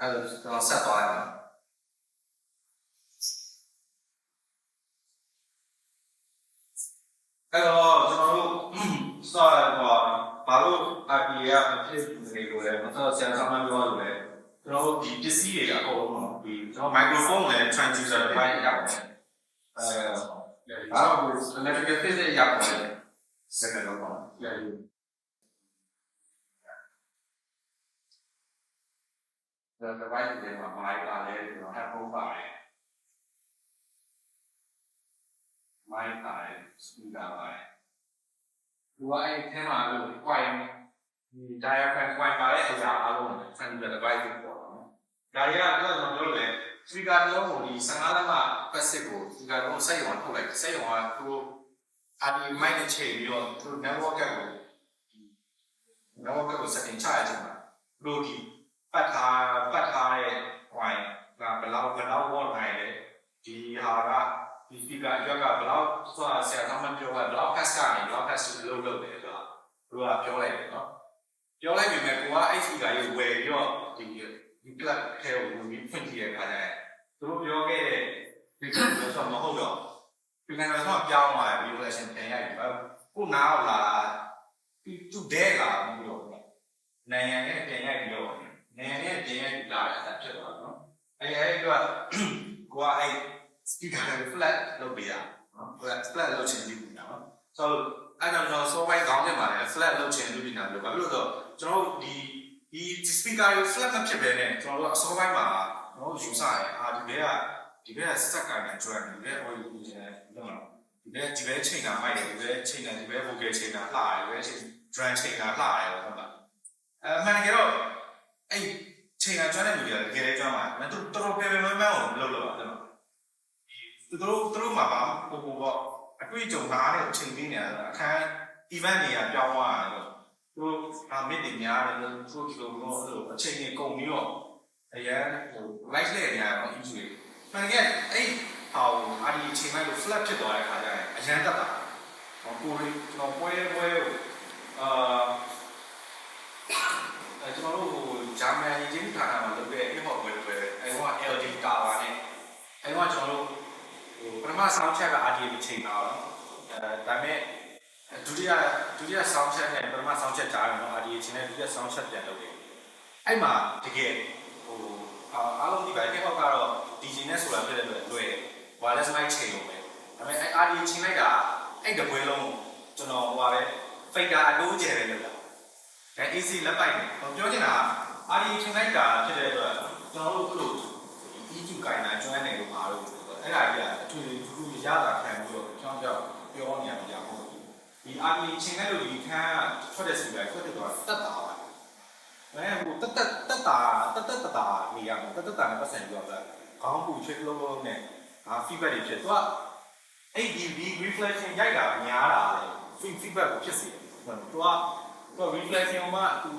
အဲ့ဒါကျွန်တော်ဆက်သွားရအောင်အဲ့တော့ကျွန်တော်တို့စရတော့ဘာလို့ IPA ကအဖြစ်နေလို့လဲမဆိုဆရာဆောင်မှပြောလို့လဲကျွန်တော်တို့ဒီပစ္စည်းတွေအကုန်လုံးဒီကျွန်တော် microphone နဲ့ transducer တွေပိုင်းရောက်တယ်အဲဒါတော့ electrical physics ရောက်တယ်စက်ကတော့ပါရတယ် the device တွေမှာမိုင်းပါလဲဆိုတော့ headphone ပါတယ်မိုင်းပါတယ် speaker ပါတယ်ဒီကအဲ့ထဲမှာလို့ quiet ဒီ diaphragm quiet ပါတဲ့အရာအလုံးကို transmitter device ကိုပေါ့နော်ဒါတွေကတော့ကျွန်တော်ပြောလို့လေ speaker တစ်လုံးကိုဒီ15လက်မ passive ကို speaker တစ်လုံးစိတ်ရောထုတ်လိုက်စိတ်ရောကသူ RD mic နဲ့ချိန်ပြီးတော့သူ network ကို network ကို setting ချရချင်တာလို့ဒီ ပတ်ထားပတ်ထားတဲ့ point ကဘယ်လောက်ဘယ်လောက်ဝတ်နိုင်လဲဒီဟာကဒီ speaker အတွက်ကဘယ်လောက်ဆိုတာဆရာကမှပြောတာဘယ်လောက် pass ကနေဘယ်လောက် pass လုပ်လုပ်တယ်ဆိုတာသူကပြောလိုက်တယ်နော်ပြောလိုက်ပြီမဲ့ကိုကအဲ့ speaker ကိုဝယ်ပြီးတော့ဒီဒီ plug ထဲကိုဝင်ပြီးဖွင့်ကြည့်ရခါကျရင်သူတို့ပြောခဲ့တဲ့ဒီကပြောဆိုမဟုတ်တော့ဒီကံတော့ပြောင်းသွားပြီ relation ပြန်ရပြီကိုနားလာသူသူဒဲလာပြီးတော့နိုင်ငံနဲ့ပြန်ရပြီးတော့ နေနဲ့ပြင်ရလာတာဖြစ်သွားတော့အဲအဲ့တော့ကိုကအဲ့ speaker ကို flat လုပ်ပေးရနော် flat flat လုပ်ချင်ပြီးပြီနော် so အဲ့တော့ကျွန်တော် software ကောင်းတယ်မှာလေ flat လုပ်ချင်လို့ဒီနာလို့ဘာလို့လဲဆိုတော့ကျွန်တော်ဒီဒီ speaker ကို flat မဖြစ်ဘဲနဲ့ကျွန်တော်တို့အစောပိုင်းမှာကျွန်တော်ယူဆရအာဒီဘက်ကဒီဘက်ကစက်ကနေ join ဒီဘက် audio ကိုကျန်တယ်လုံးဒီဘက်ဒီဘက်ချိန်တာမိုက်တယ်ဒီဘက်ချိန်တာဒီဘက် vocal ချိန်တာလှတယ်ဒီဘက်ချိန် drum ချိန်တာလှတယ်ဟုတ်ပါအဲမှန်တကယ်တော့ အဲ့ချိန်ကကျွမ်းတဲ့လူတွေကတကယ်လည်းကျွမ်းပါတယ်။ဒါပေမဲ့သူတော်တော်ပြန်ပြန်မှန်းမှန်းကိုလုပ်လို့ပါတယ်နော်။ဒီသူတို့သူတို့မှာပါပို့ပို့ပေါ့အတွေ့အကြုံသားနဲ့ချိန်ပေးနေတာအခန်း event တွေကပြောင်းသွားတယ်လို့သူတို့အမစ်တွေများတယ်လို့သူတို့ကတော့အဲ့လိုအချိန်ကြီးကုန်ပြီးတော့အရင်ဟို light လေးနေရတော့ issue တွေ။မှန်တကယ်အဲ့ဟောအာဒီချိန်လိုက်လို့ flat ဖြစ်သွားတဲ့ခါကျရင်အရင်တက်တာ။ဟောကိုရီကျွန်တော်ပွဲပွဲကိုအာအဲကျွန်တော်တို့ဟို ဂျာမန်ရင်းဌာနမှာလုပ်တဲ့ hip hop ပဲပဲအဲဟိုက LD tower နဲ့အဲဟိုကကျွန်တော်တို့ဟိုပထမ sound check က RDB ချိန်တာတော့အဲဒါပေမဲ့ဒုတိယဒုတိယ sound check နဲ့ပထမ sound check ကြားတယ်နော် RDB ချိန်နဲ့ဒုတိယ sound check ပြန်လုပ်တယ်အဲ့မှာတကယ်ဟိုအားလုံးဒီပဲ hip hop ကတော့ DJ နဲ့ဆိုတာဖြစ်တဲ့အတွက်လွယ် wireless mic ချိန်လို့ပဲဒါပေမဲ့အဲ RDB ချိန်လိုက်တာအဲ့တပွဲလုံးကျွန်တော်ဟိုပါပဲ fader အတိုးကျယ်ပဲလုပ်တာအဲ AC လက်ပိုက်တယ်။ပြောချင်တာ အာဒီချိန်လိုက်တာဖြစ်တဲ့အတွက်ကျွန်တော်တို့ဘလို့ EQ ကိုင်းတာကျွမ်းတယ်လို့မှာလို့အဲ့ဒါကြီးအထွေထွေထူးထူးရတာခံပြီးတော့ကြောင်းကြောင်းပြောနေရမှာကြောက်ဟုတ်ဒီအာဒီချိန်လိုက်လို့ဒီခန်းထွက်တဲ့စီပဲထွက်တဲ့တော့တက်တာပါ။အဲဟိုတက်တက်တက်တာတက်တက်တက်တာနေရမှာတက်တက်တာနဲ့ပတ်စံပြောတာခေါင်းပူချစ်လုံးလုံးနဲ့အာ feedback တွေဖြစ်သွားအဲ့ဒီဒီ reflection ရိုက်တာများတာလေ feedback ကိုဖြစ်စေတယ်။သူက တော့ reflection မှာသူ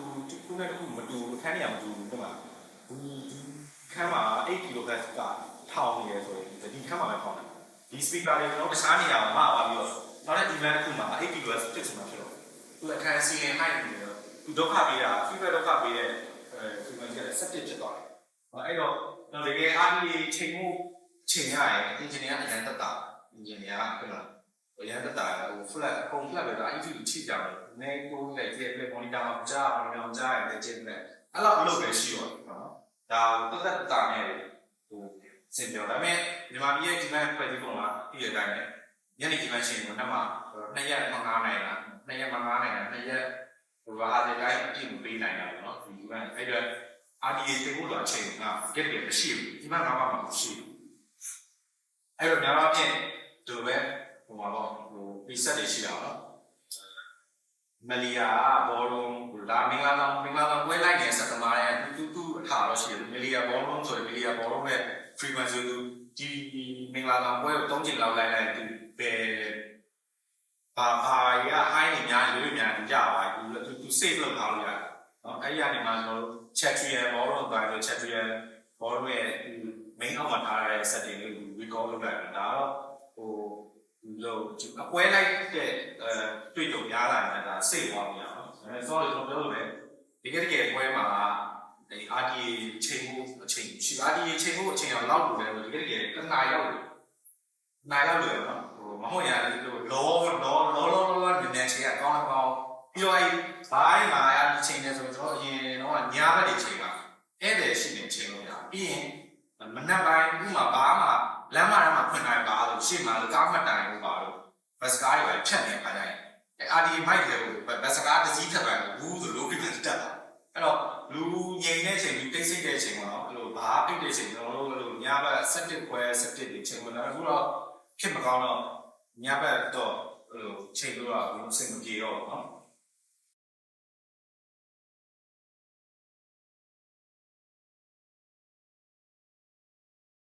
သူနဲ့တူမတူခန်းနေရမတူဘူးဒီမှာဒီခန်းမှာ8 kHz ကထောင်နေရဆိုရင်ဒီခန်းမှာပဲထောင်တယ်ဒီ speaker တွေတော့တခြားနေရာမှာမှာပါပြီးတော့နောက်တဲ့ event တစ်ခုမှာ8 kHz ဖြစ်စမှာဖြစ်တော့သူအခန်း ceiling height နေတော့သူဒုက္ခပေးတာ feedback ဒုက္ခပေးတဲ့အဲ frequency က17ဖြစ်သွားတယ်အဲ့တော့တော့တကယ် RD ချိန်မှုချိန်ရရင် engineer အရင်တက်တာ engineer ကဖြစ်လာအရင်တက်တာဟို flat အကုန် flat ပဲဒါ EQ ချိကြတယ် နေကိုလည်းကြည့်ပြ monitor မှာကြား monitor မှာကြားရတယ်ကြည့်တယ်အဲ့လောက်အလုပ်ပဲရှိရောနော်ဒါတက်တက်တာနဲ့ဟိုစင်ပြောဒါပေမဲ့ဒီမှာပြီးရဲ့ဒီမှာဖွဲ့ပြီးပုံမှာပြီးတဲ့အတိုင်းပဲညနေဒီမှာရှင်ကိုနှစ်မှာနှစ်ရက်မှ9နိုင်လားနှစ်ရက်မှ9နိုင်လားနှစ်ရက်ဟိုဘာအားဒီတိုင်းအပြည့်မပေးနိုင်တာပေါ့နော်ဒီကအဲ့တော့ RDA တင်ဖို့တော့အချိန်က get တယ်မရှိဘူးဒီမှာငါမှမရှိဘူးအဲ့တော့များတော့ဖြင့်ဒီလိုပဲဟိုမှာတော့ဟို preset တွေရှိတာနော် မလီယာဘောလုံးဒါမင်္ဂလာဆောင်မင်္ဂလာဆောင်ပွဲလိုက်နေစက်သမားရဲ့တူတူအထာတော့ရှိတယ်မလီယာဘောလုံးဆိုရင်မလီယာဘောလုံးရဲ့ frequency သူဒီမင်္ဂလာဆောင်ပွဲကို၃ချိန်လောက်လိုက်လိုက်သူဘယ်ဘာဘာရ high နေများနေလို့များကြပါဘူးသူသူ save လုပ်ထားလို့ရတယ်နော်အဲ့ဒီကနေမှကျွန်တော်တို့ chatrian ဘောလုံးသွားလို့ chatrian ဘောလုံးရဲ့ main အောက်မှာထားရတဲ့ setting လေးကို recall လုပ်လိုက်တာဒါတော့ဟို လို့အပွဲလိုက်တဲ့အဲတွေ့ကြုံများလာတယ်ဒါစိတ်သွားပြီအောင်အဲ sorry ကျွန်တော်ပြောလို့ပဲဒီကတကယ်ပွဲမှာဒီ RDA ချိန်မှုအချိန်ရှိ RDA ချိန်မှုအချိန်တော့လောက်လို့လည်းတကယ်တကယ်တစ်နာရီလောက်လို့နိုင်လောက်လို့နော်ဟိုမဟုတ်ရလေလို့လောလောလောလောလောလောနည်းနည်းချိန်ကကောင်းကောင်းပြီးတော့အဲဘိုင်းမှာ အဲ့ဒီချိန်နေဆိုတော့အရင်တော့ညာဘက်တွေချိန်ပါဧည့်သည်ရှိနေချိန်လို့ရပြီးရင်မနက်ပိုင်းဥမာဘာမှလမ်းမထဲမှာဖွင့်နိုင်ပါလို့ရှေ့မှာကားမှတ်တိုင်လို့ပါလို့ဘတ်စကားတွေပဲဖြတ်နေခါကြရင်အာဒီမိုက်တယ်ဘတ်စကားတစ်စီးထပ်ပါဘူးဆိုလို့ပြတ်တက်တာအဲ့တော့လူငြိမ်တဲ့အချိန်လူတိတ်ဆိတ်တဲ့အချိန်ပေါ့နော်အဲ့လိုဘာပြိတ်တဲ့အချိန်ကျွန်တော်တို့အဲ့လိုညဘက်7ခွဲ7ဒီချိန်ပေါ့နော်အခုတော့ဖြစ်မကောင်းတော့ညဘက်တော့အဲ့လိုချိန်လို့တော့ဘယ်လိုစိတ်မပြေတော့ဘူးနော်